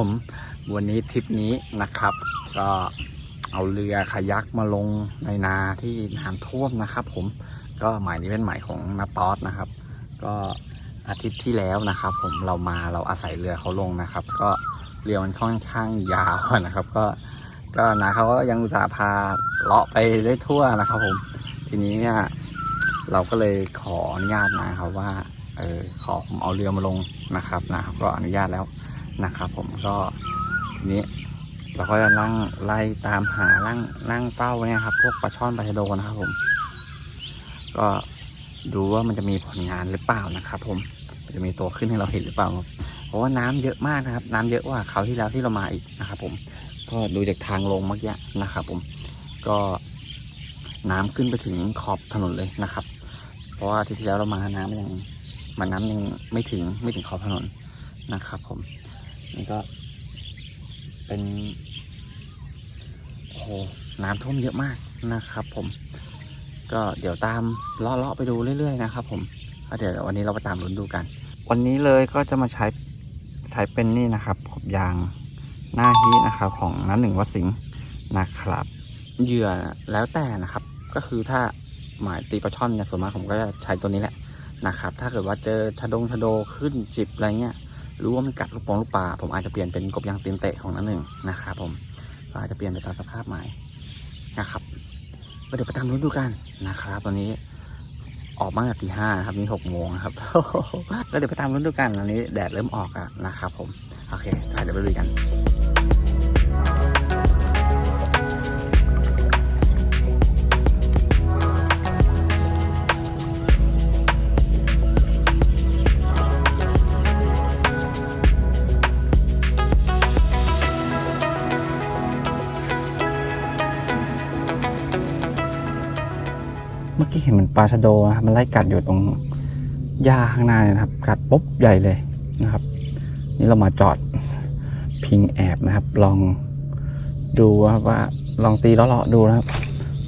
ผมวันนี้ทริปนี้นะครับ ก็เอาเรือคายักมาลงในนาที่น้ำท่วมนะครับ ผมก็หมายนี้เป็นหมายของนาตอสนะครับ ก็อาทิตย์ที่แล้วนะครับ ผมเรามาเราอาศัยเรือเขาลงนะครับ ก็เรือมันค่อนข้างยาวนะครับ ก็ก็นาเขาก็ยังอุตส่าห์พาเลาะไปได้ทั่วนะครับ ผมทีนี้เนี่ยเราก็เลยขออนุญาตนะครับว่าเออขอผมเอาเรือมาลงนะครับนะครับ ก็อนุญาตแล้ว นะครับ ผมก็ทีนี้เราก็จะนั่งไล่ตามหานั่งนั่งเป้าเนี่ยครับ พวกปลาช่อนปลาชะโดนะครับ ผม ก็ดูว่ามันจะมีผลงานหรือเปล่านะครับ ผมจะมีตัวขึ้นให้เราเห็นหรือเปล่าครับเพราะว่าน้ำเยอะมากนะครับ น้ำเยอะกว่าคราที่แล้วที่เรามาอีกนะครับ ผมก็ดูจากทางลงเมื่อกี้นะครับ ผมก็น้ำขึ้นไปถึงขอบถนนเลยนะครับ เพราะว่าที่ที่แล้วเรามาน้ำยังมันน้ำยังไม่ถึงไม่ถึงขอบถนนนะครับ ผม นี่ก็ เป็นโอ้โหน้ำท่วมเยอะมากนะครับ ผม ก็เดี๋ยวตามเลาะๆไปดูเรื่อยๆนะครับ ผมเดี๋ยววันนี้เราไปตามลุ้นดูกัน วันนี้เลยก็จะมาใช้ใช้เป็นนี่นะครับขบยางหน้าฮีนะครับ ของน้ำหนึ่งวัสิงนะครับเหยื่อแล้วแต่นะครับ ก็คือถ้าหมายตีปลาช่อนเนี่ยส่วนมากผมก็จะใช้ตัวนี้แหละนะครับ ถ้าเกิดว่าเจอชะดงชะโดขึ้นจิบอะไรเงี้ย รู้ว่ามันกัดลูกปองลูกปลาผมอาจจะเปลี่ยนเป็นกบยางตีนเตะของนั่นหนึ่งนะครับผมก็อาจจะเปลี่ยนไปตามสภาพใหม่นะครับก็เดี๋ยวไปตามรู้นดูกันนะครับ ตอนนี้ออกมาตั้งแต่ตีห้าครับนี่หกโมงครับแล้วเดี๋ยวไปตามรุ้นดูกันตอนนี้แดดเริ่มออกอะนะครับผม โอเคเดี๋ยวไปดูกัน ชโดนะมันไล่กัดอยู่ตรงหญ้าข้างหน้าเนี่ยนะครับ กัดปุ๊บใหญ่เลยนะครับ นี่เรามาจอดพิงแอบนะครับ ลองดูว่าว่าลองตีล้อเลาะๆดูนะครับ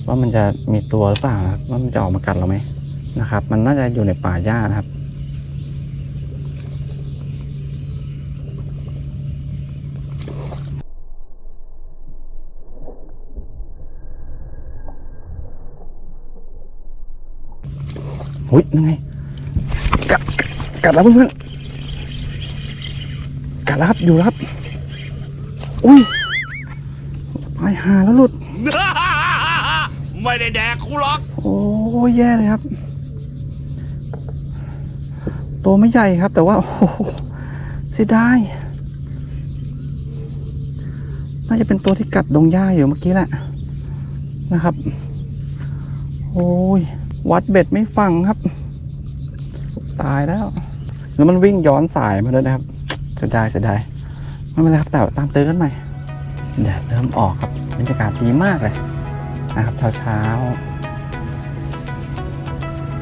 ว่ามันจะมีตัวหรือเปล่าว่ามันจะออกมากัดเราไหมนะครับ มันน่าจะอยู่ในป่าหญ้านะครับ หุ้ยนั่นไงกัดกัดแล้วเพื่อนๆกัดแล้วครับอยู่แล้วครับอุ้ยไปหาแล้วหลุด ไม่ได้แดกกูหรอก โอ้ยแย่เลยครับ ตัวไม่ใหญ่ครับ แต่ว่า โอ้โหเสียดายน่าจะเป็นตัวที่กัดดงหญ้าอยู่เมื่อกี้แหละนะครับ โอ้ย วัดเบ็ดไม่ฟังครับ ตายแล้ว แล้วมันวิ่งย้อนสายมาด้วยนะครับเสียดายเสียดายไม่เป็นไรครับแต่ตามเตือนกันใหม่แดดเริ่มออกครับบรรยากาศดีมากเลยนะครับเช้าเช้า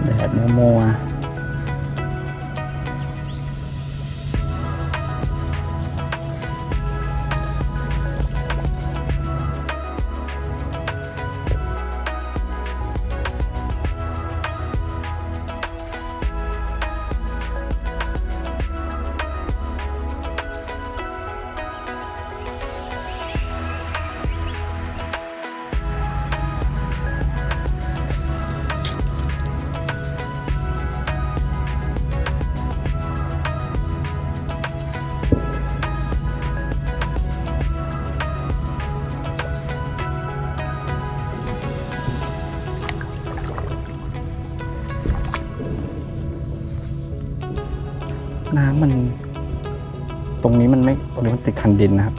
แดดมัวมั น้ำมัน ตรงนี้มันไม่ตรงนี้มันติดคันดินนะครับ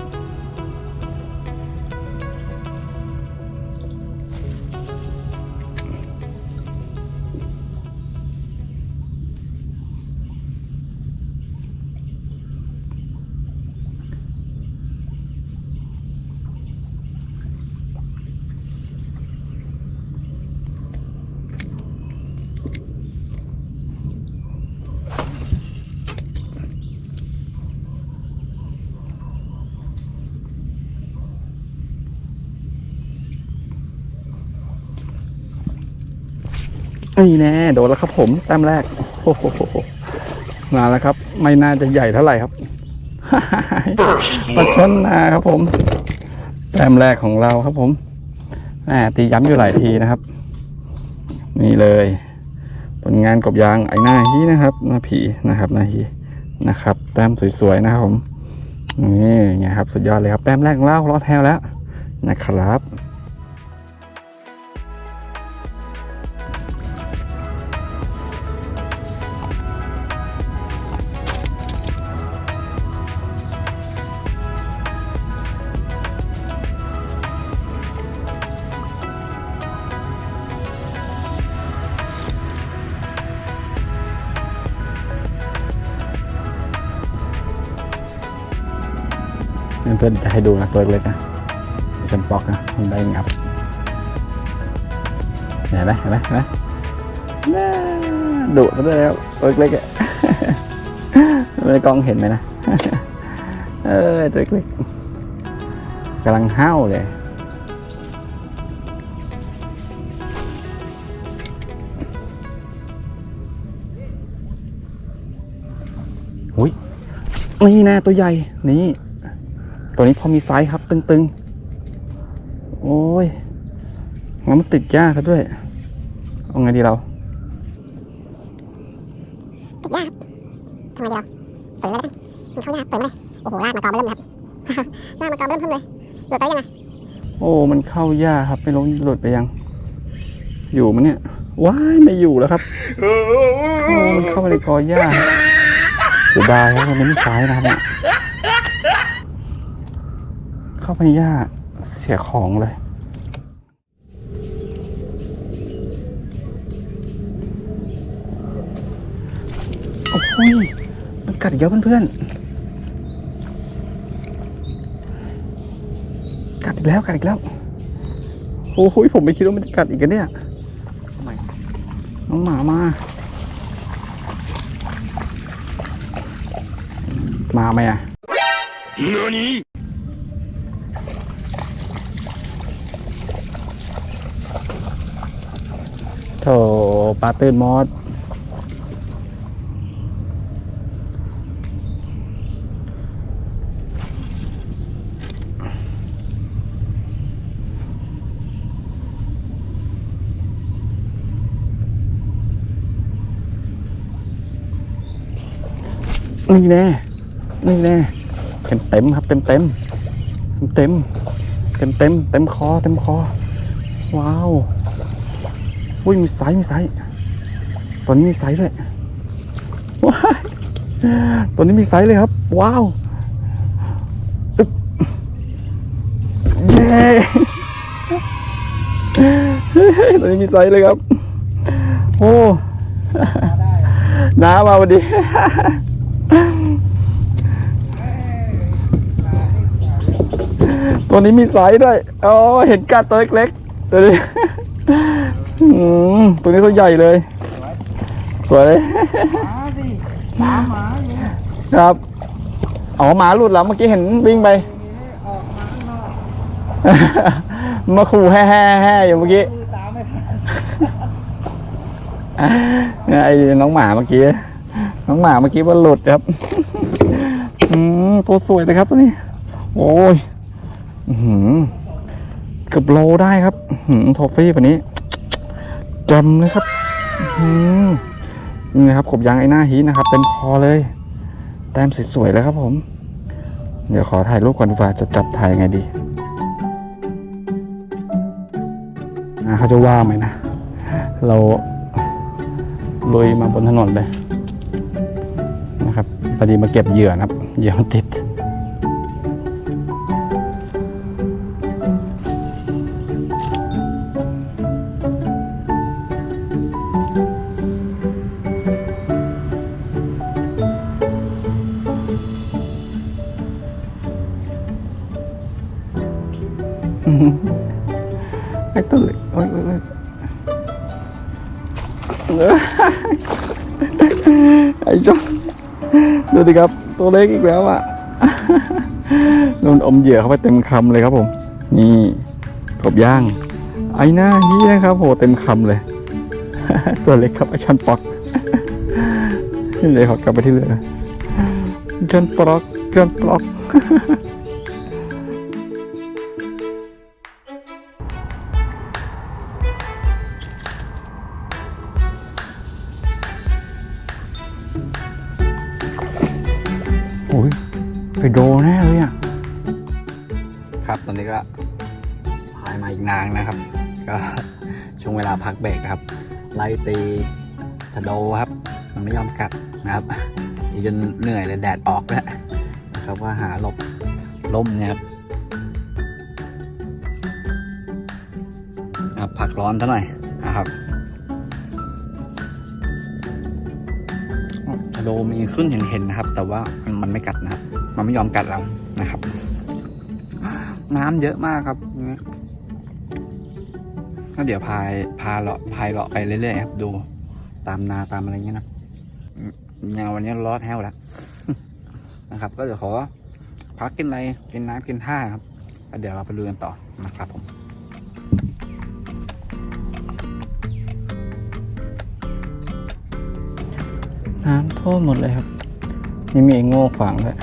นี่แน่โดนแล้วครับผมแต้มแรกโอ้โหมาแล้วครับ ไม่น่าจะใหญ่เท่าไหร่ครับปลาช่อนนาครับผมแต้มแรกของเราครับผมแหมตีย้ำอยู่หลายทีนะครับ นี่เลยผลงานกบยางไอ้หน้าฮีนะครับ หน้าผีนะครับหน้าฮีนะครับ แต้มสวยๆนะครับผมนี่ไงครับ สุดยอดเลยครับ แต้มแรกของเรารอดแถวแล้วนะครับ เพื่อนจะให้ดูนะตัวเล็กนะจนปอกนะมันได้งับเห็นไหมเห็นไหมเห็นไหมน่าดุซะด้วแล้วตัวเล็กๆอะไม่ได้กล้องเห็นไหมนะเออตัวเล็กๆกำลังห้าวเลยอุ้ยนี่นะตัวใหญ่ นี่ ตัวนี้พอมีไซส์ครับตึงๆ โอ้ยงั้นมันติดยากซะด้วย เอาไงดีเราติดยากทำไงดีเราเปิดเลยแล้วกันมันเข้ายากเปิดมาเลยโอ้โหลากมากรอบมาเริ่มเลยครับลากมากรอบเริ่มเพิ่มเลยหลุดไปยังไงโอ้ มันเข้ายากครับไม่รู้หลุดไปยัง อยู่มันเนี่ย ว้ายไม่อยู่แล้วครับโอ้มันเข้าไปในกอหญ้าเสียดายครับมันไม่มีไซส์นะครับเนี่ยเข้าไปในหญ้าเสียของเลย โอ้ย มันกัดอีกแล้วเพื่อนๆ กัดอีกแล้วกัดอีกแล้ว โอ้ยผมไม่คิดว่ามันจะกัดอีกกันเนี่ยน้องหมามา มาไหมอะ โถปลาตื่นมอดนี่แน่นี่แน่เต็มเต็มๆครับ เต็มเต็มเต็มเต็มเต็มๆเต็มคอ เต็มคอ ว้าว อุ้ยมีไซส์มีไซส์ตัวนี้มีไซส์ด้วยว้ายตัวนี้มีไซส์เลยครับ ว้าวเย้ตัวนี้มีไซส์เลยครับ โอ้น้ามาพอดีตัวนี้มีไซส์ด้วย อ๋อ เห็นกัดตัวเล็กๆตัวนี้ อืมตัวนี้ตัวใหญ่เลย สวยเลยหมาสิตามหมาอยู่ครับอ๋อหมาหลุดแล้วเมื่อกี้เห็นวิ่งไป ออกมาข้างนอกมาขู่แฮ่แฮ่แฮ่อยู่เมื่อกี้คือตามไม่ทันไอ้น้องหมาเมื่อกี้ น้องหมาเมื่อกี้มันหลุดครับ อืมตัวสวยเลยครับตัวนี้ โอ้ย อื้อหือ เกือบโลได้ครับอื้อหือโทฟี่วันนี้จำเลยครับหือนี่นะครับขบยางไอ้หน้าฮีนะครับเต็มคอเลยแต้มสวยๆเลยครับผม เดี๋ยวขอถ่ายรูปก่อนดีกว่าจะจับถ่ายยังไงดีอ่าเขาจะว่าไหมนะ เราลุยมาบนถนนเลยนะครับพอดีมาเก็บเหยื่อนะครับเหยื่อมันติด ไอ้ตัวเล็กโอ้ยโอ้ยเออไอ้จ้องดูดิครับ ตัวเล็กอีกแล้วอะโดนอมเหยื่อเข้าไปเต็มคำเลยครับผม นี่กบย่าง ไอ้หน้าฮียนะครับโหเต็มคำเลย ตัวเล็กครับไอ้ชันปอกนี่เลยขอกลับไปที่เรือชันปอกเกือบปอก ก็พายมาอีกนางนะครับ ก็ช่วงเวลาพักเบรกครับ ไล่ตีชะโดครับ มันไม่ยอมกัดนะครับดีจนเหนื่อยเลยแดดออกแล้วนะครับว่าหาหลบล่มเนี่ยครับอะพักร้อนซะหน่อยนะครับชะโดมีขึ้นเห็นเห็นๆนะครับ แต่ว่ามันมันไม่กัดนะครับ มันไม่ยอมกัดเรานะครับ น้ำเยอะมากครับนี่ก็เดี๋ยวพายพาเลาะพายเลาะไปเรื่อยๆครับดู ตามนาตามอะไรเงี้ยนะอย่างวันนี้รอดแห้วแล้วนะครับ ก็เดี๋ยวขอพักกินอะไรกินน้ำกินท่าครับแล้วเดี๋ยวเราไปลุยกันต่อนะครับผมน้ำท่วมหมดเลยครับ นี่มีไอ้โง่ขวางด้วย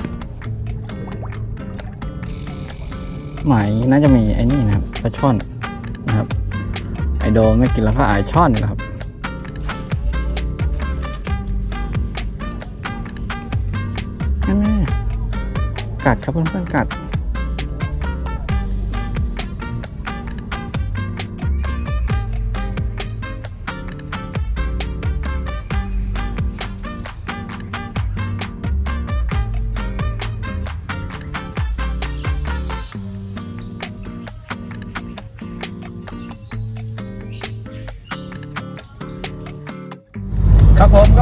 หมายน่าจะมีไอ้นี่นะครับปลาช่อนนะครับ ไอโดไม่กินแล้วก็อายช่อนนะครับแม่กัดครับเพื่อนๆกัด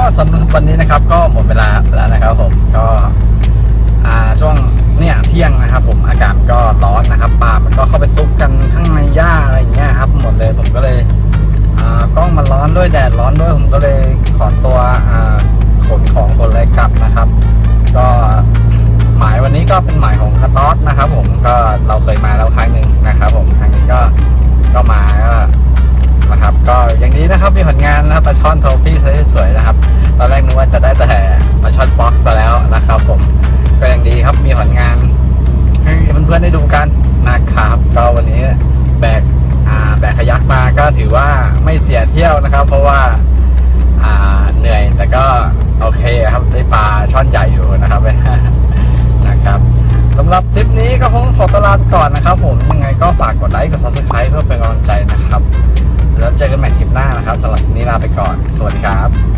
สำหรับวันนี้นะครับ ก็หมดเวลาแล้วนะครับผมก็ช่วงเนี่ยเที่ยงนะครับ ผมอากาศก็ร้อนนะครับปลามันก็เข้าไปซุกกันข้างในหญ้าอะไรอย่างเงี้ยครับ หมดเลยผมก็เลยกล้องมันร้อนด้วยแดดร้อนด้วยผมก็เลยขอตัวขนของขนอะไรกลับนะครับ ก็หมายวันนี้ก็เป็นหมายของกระต๊อดนะครับ ผมก็เราเคยมาแล้วครั้งหนึ่งนะครับ ผมครั้งนี้ก็ก็มาก็นะครับ ก็อย่างนี้นะครับมีผลงานนะครับปลาช่อนโทฟี่ ท่อนใหญ่อยู่นะครับนะครับสำหรับทริปนี้ก็คงขอตลาไปก่อนนะครับ ผมยังไงก็ฝากกดไลค์กด subscribe เพื่อเป็นกำลังใจนะครับ แล้วเจอกันใหม่ทริปหน้านะครับสำหรับวันนี้ลาไปก่อน สวัสดีครับ